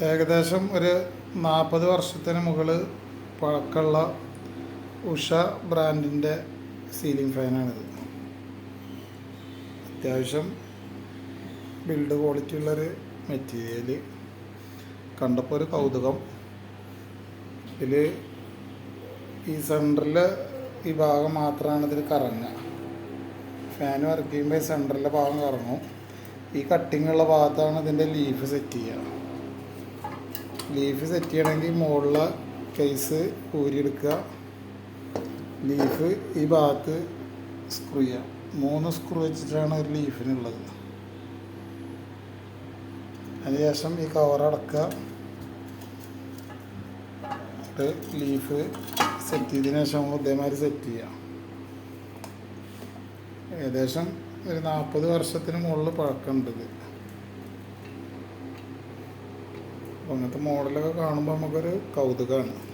ഏകദേശം ഒരു നാൽപ്പത് വർഷത്തിന് മുകളിൽ പഴക്കമുള്ള ഉഷ ബ്രാൻഡിന്റെ സീലിംഗ് ഫാനാണിത് അത്യാവശ്യം ബിൽഡ് ക്വാളിറ്റി ഉള്ളൊരു മെറ്റീരിയൽ കണ്ടപ്പോൾ ഒരു കൗതുകം. ഇതിൽ ഈ സെന്ററിൽ ഈ ഭാഗം മാത്രമാണ് ഇതിൽ കറങ്ങുക. ഫാൻ വർക്ക് ചെയ്യുമ്പോൾ സെന്ററിലെ ഭാഗം കറങ്ങും. ഈ കട്ടിങ്ങുള്ള ഭാഗത്താണ് ഇതിന്റെ ലീഫ് സെറ്റ് ചെയ്യുക. ലീഫ് സെറ്റ് ചെയ്യണമെങ്കിൽ മുകളിലെ കേസ് ഊരിയെടുക്കുക. ലീഫ് ഈ ഭാഗത്ത് സ്ക്രൂ ചെയ്യുക. മൂന്ന് സ്ക്രൂ വെച്ചിട്ടാണ് ഒരു ലീഫിനുള്ളത് അതിനുശേഷം ഈ കവർ അടക്കുക. എന്നിട്ട് ലീഫ് സെറ്റ് ചെയ്തതിനു ശേഷം ഇതേമാതിരി സെറ്റ് ചെയ്യാം ഏകദേശം ഒരു നാൽപ്പത് വർഷത്തിന് മുകളിൽ പഴക്കമുണ്ട് ഇത്. അങ്ങനത്തെ മോഡലൊക്കെ കാണുമ്പോൾ നമുക്കൊരു കൗതുകമാണ്